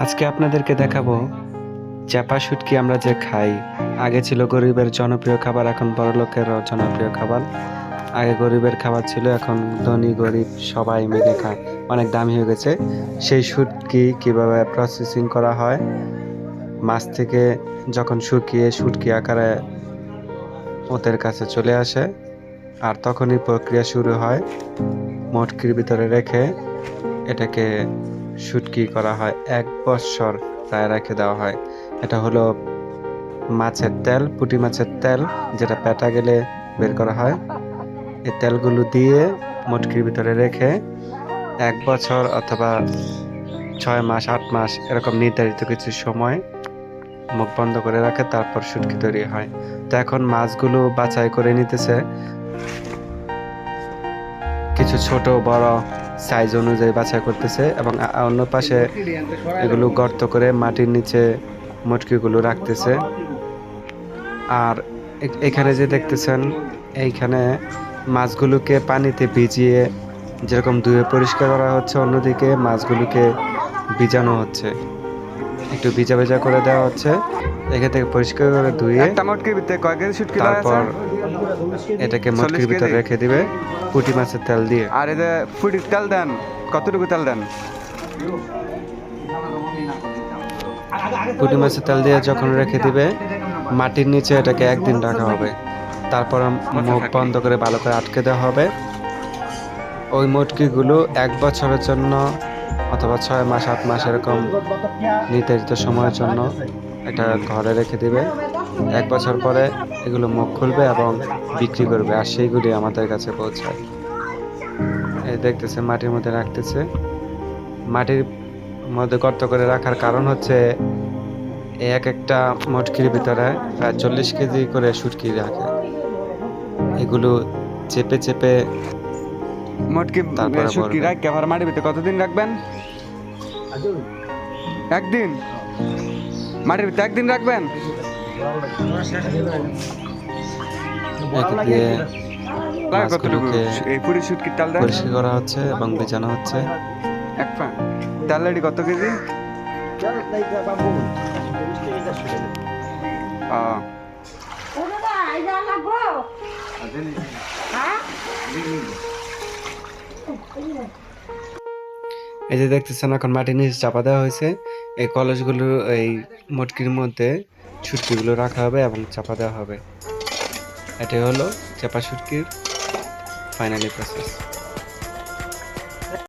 আজকে আপনাদেরকে দেখাবো, চাপা শুটকি আমরা যে খাই। আগে ছিল গরিবের জনপ্রিয় খাবার, এখন বড় লোকের জনপ্রিয় খাবার। আগে গরিবের খাবার ছিল, এখন ধনী, গরিব সবাই মিলে খায়। অনেক দামি হয়ে গেছে। সেই শুটকি কীভাবে প্রসেসিং করা হয়? মাছ থেকে যখন শুকিয়ে শুটকি আকারে ওদের কাছে চলে আসে, আর তখনই প্রক্রিয়া শুরু হয়। মটকির ভিতরে রেখে এটাকে শুটকি করা হয়, এক বছর প্রায় রেখে দেওয়া হয়। এটা হলো মাছের তেল, পুঁটি মাছের তেল, যেটা পেটা গেলে বের করা হয়। এই তেলগুলো দিয়ে মটকির ভিতরে রেখে এক বছর অথবা ছয় মাস, আট মাস এরকম নির্ধারিত কিছু সময় মুখ বন্ধ করে রাখে, তারপর শুটকি তৈরি হয়। তো এখন মাছগুলো বাছাই করে নিতেছে। কিছু ছোট, বড় সাইজ অনুযায়ী বাছাই করতেছে এবং অন্য পাশে এগুলো গর্ত করে মাটির নিচে মটকিগুলো রাখতেছে। আর এখানে যে দেখতেছেন, এইখানে মাছগুলোকে পানিতে ভিজিয়ে যেরকম ধুয়ে পরিষ্কার করা হচ্ছে, অন্যদিকে মাছগুলোকে ভিজানো হচ্ছে। একটু ভিজা ভেজা করে দেওয়া হচ্ছে। এখান থেকে পরিষ্কার করে ধুয়ে তারপর এটাকে মটকির ভিতরে রেখে দিবে। পুঁটি মাছের তেল দিয়ে। আর এই যে ফুটির তেল দেন কতটুকু তেল দেন? পুঁটি মাছের তেল দিয়ে যখন রেখে দিবে মাটির নিচে এটাকে একদিন রাখা হবে। তারপর মুখ বন্ধ করে ভালো করে আটকে দেওয়া হবে। ওই মটকিগুলো এক বছরের জন্য অথবা ছয় মাস আট মাস এরকম নির্ধারিত সময়ের জন্য এটা ঘরে রেখে দিবে। এক বছর পরে এগুলো মুখ খুলবে এবং বিক্রি করবে আর সেইগুলি আমাদের কাছে পৌঁছায়। এই দেখতেছে, মাটির মধ্যে রাখতেছে। মাটির মধ্যে গর্ত করে রাখার কারণ হচ্ছে এক একটা মটকির ভিতরে প্রায় চল্লিশ কেজি করে শুটকি রাখে। এগুলো চেপে চেপে মটকি বলবেন। রাখ আবার মাটির ভিতরে। কতদিন রাখবেন? একদিন? মাটির ভিতরে একদিন রাখবেন? এই পুরি শুটকির তেল পরিষ্কার করা হচ্ছে এবং বেচানো হচ্ছে। এক পা। তেল রেডি কত কেজি? ও, এই যে দেখতেছেন, এখন মাটির নিচে চাপা দেওয়া হয়েছে। এই কলসগুলো, এই মটকির মধ্যে ছুটকিগুলো রাখা হবে এবং চাপা দেওয়া হবে। এটাই হলো চাপা ছুটকির ফাইনালি প্রসেস